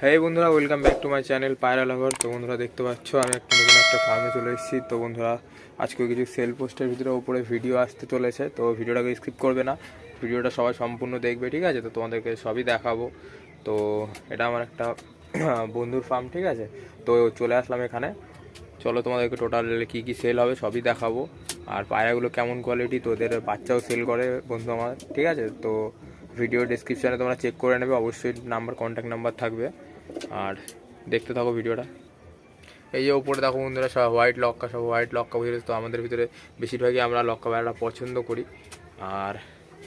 হ্যাঁ বন্ধুরা welcome back to my channel পায়রা লাভার তো বন্ধুরা, দেখতে পাচ্ছ, আমি একটা নতুন একটা ফার্মে চলে এসেছি। তো বন্ধুরা, আজকে কিছু সেল পোস্টের ভিতরে ওপরে ভিডিও আসতে চলেছে। তো ভিডিওটাকে স্কিপ করবে না। ভিডিওটা সবাই সম্পূর্ণ দেখবে, ঠিক আছে? তো তোমাদেরকে সবই দেখাবো। তো এটা আমার একটা বন্ধুর ফার্ম ঠিক আছে? তো চলে আসলাম এখানে। চলো, তোমাদেরকে টোটাল কী কী সেল হবে সবই দেখাবো। আর পায়রাগুলো কেমন কোয়ালিটি তোদের বাচ্চাও সেল করে, বন্ধু আমার, ঠিক আছে? তো ভিডিও ডিসক্রিপশানে তোমরা চেক করে নেবে, অবশ্যই নাম্বার কন্ট্যাক্ট নাম্বার থাকবে। আর দেখতে থাকো ভিডিওটা এই যে ওপরে দেখো বন্ধুরা, সব হোয়াইট লক্কা, সব হোয়াইট লক্কা বুঝলে তো আমাদের ভিতরে বেশিরভাগই আমরা লক্কা পায়রাটা পছন্দ করি। আর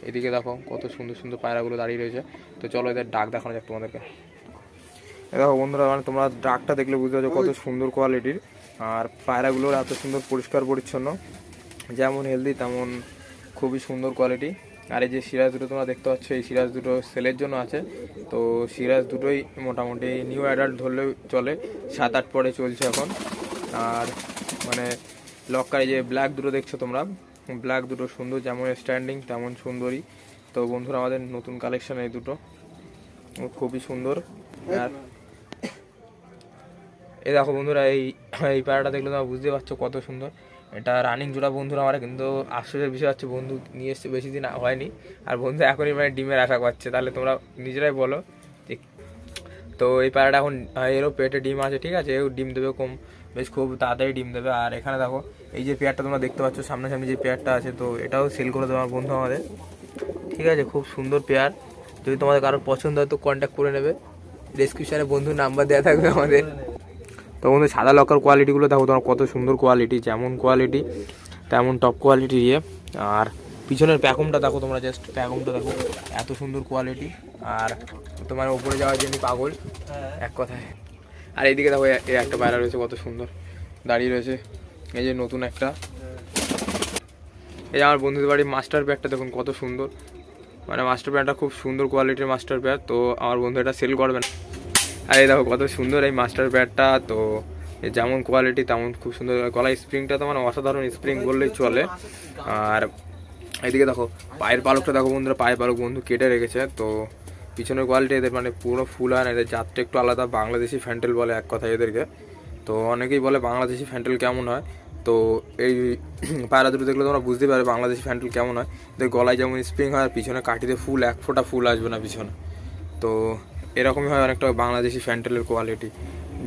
এদিকে দেখো কত সুন্দর সুন্দর পায়রাগুলো দাঁড়িয়ে রয়েছে। তো চলো এদের ডাক দেখানো যাক তোমাদেরকে। দেখো বন্ধুরা মানে তোমরা ডাকটা দেখলে বুঝতে পারছ কত সুন্দর কোয়ালিটির আর পায়রাগুলোর এত সুন্দর পরিষ্কার পরিচ্ছন্ন। যেমন হেলদি তেমন খুবই সুন্দর কোয়ালিটি আর এই যে সিরাজ দুটো তোমরা দেখতে পাচ্ছ, এই সিরাজ দুটো সেলের জন্য আছে। তো সিরাজ দুটোই মোটামুটি নিউ অ্যাডাল্ট ধরলেও চলে, সাত আট পরে চলছে এখন। আর মানে লক্কার এই যে ব্ল্যাক দুটো দেখছ তোমরা? ব্ল্যাক দুটো সুন্দর, যেমন স্ট্যান্ডিং তেমন সুন্দরই। তো বন্ধুরা, আমাদের নতুন কালেকশন এই দুটো। খুবই সুন্দর। আর এই দেখো বন্ধুরা, এই এই প্যারাটা দেখলে তোমরা বুঝতে পারছ কত সুন্দর। এটা রানিং জোড়া বন্ধুরা আমার কিন্তু আশ্চর্যের বিষয় হচ্ছে বন্ধু নিয়ে এসছে, বেশি দিন হয়নি। আর বন্ধু এখনই মানে ডিমের আশা করছে তাহলে তোমরা নিজেরাই বলো তো এই প্যারাটা এখন এরও পেটে ডিম আছে, ঠিক আছে? এও ডিম দেবে কম, বেশ খুব তাড়াতাড়ি ডিম দেবে। আর এখানে দেখো, এই যে পেয়ারটা তোমরা দেখতে পাচ্ছ, সামনাসামনি যে পেয়ারটা আছে, তো এটাও সেল করে দেবে আমার বন্ধু আমাদের। ঠিক আছে? খুব সুন্দর পেয়ার। যদি তোমাদের কারোর পছন্দ হয় তো কন্ট্যাক্ট করে নেবে। ডিসক্রিপশানে বন্ধুর নাম্বার দেওয়া থাকবে আমাদের। তো বন্ধু, সাদা লকার কোয়ালিটিগুলো দেখো তোমার, কত সুন্দর কোয়ালিটি যেমন কোয়ালিটি তেমন টপ কোয়ালিটি ইয়ে আর পিছনের প্যাকুমটা দেখো তোমরা জাস্ট প্যাকুমটা দেখো, এত সুন্দর কোয়ালিটি আর তোমার ওপরে যাওয়ার জন্য পাগল, এক কথায়। আর এইদিকে দেখো, এ- এ একটা পায়রা রয়েছে, কত সুন্দর। দাঁড়িয়ে রয়েছে, এই যে নতুন একটা। এই আমার বন্ধুদের বাড়ির মাস্টার প্যাডটা দেখুন, কত সুন্দর। মানে মাস্টার প্যাডটা খুব সুন্দর কোয়ালিটির মাস্টার প্যাড তো আমার বন্ধু এটা সেল করবে না। আর এই দেখো, কত সুন্দর এই মাস্টার প্যাডটা তো যেমন কোয়ালিটি তেমন খুব সুন্দর। গলায় স্প্রিংটা তো মানে অসাধারণ স্প্রিং বললেই চলে। আর এদিকে দেখো, পায়ের পালকটা দেখো বন্ধুরা, পায়ের পালক বন্ধু কেটে রেখেছে। তো পিছনের কোয়ালিটি এদের মানে পুরো ফুল আর এদের জাতটা একটু আলাদা, বাংলাদেশি ফ্যান্টেল বলে এক কথায় এদেরকে। তো অনেকেই বলে বাংলাদেশি ফ্যান্টেল কেমন হয়? তো এই পায়রা দুটো দেখলে তোমরা বুঝতে পারবে বাংলাদেশি ফ্যান্টেল কেমন হয়। এদের গলায় যেমন স্প্রিং হয়, আর পিছনে কাঠিতে ফুল, এক ফোঁটা ফুল আসবে না পিছনে। তো এরকমই হয় অনেকটা বাংলাদেশি ফ্যান্টেলের কোয়ালিটি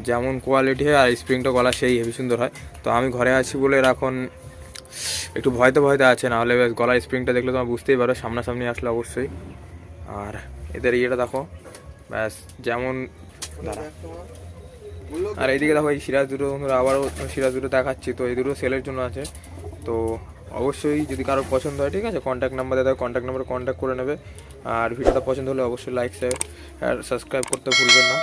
যেমন কোয়ালিটি হয় আর স্প্রিংটা গলা সেই হেভি সুন্দর হয়। তো আমি ঘরে আছি বলে এখন একটু ভয়তে ভয়তে আছে নাহলে গলার স্প্রিংটা দেখলে তোমার বুঝতেই পারো, সামনাসামনি আসলে অবশ্যই। আর এদের ইয়েটা দেখো, ব্যাস, যেমন আর এইদিকে দেখো এই সিরাজ দুটো আবারও সিরাজ দুটো দেখাচ্ছি, তো এই দুটো সেলের জন্য আছে। তো অবশ্যই যদি কারোর পছন্দ হয়, ঠিক আছে? কন্ট্যাক্ট নাম্বার দেওয়া কন্ট্যাক্ট নাম্বারে কন্ট্যাক্ট করে নেবে। আর ভিডিওটা পছন্দ হলে অবশ্যই লাইক শেয়ার আর সাবস্ক্রাইব করতে ভুলবেন না।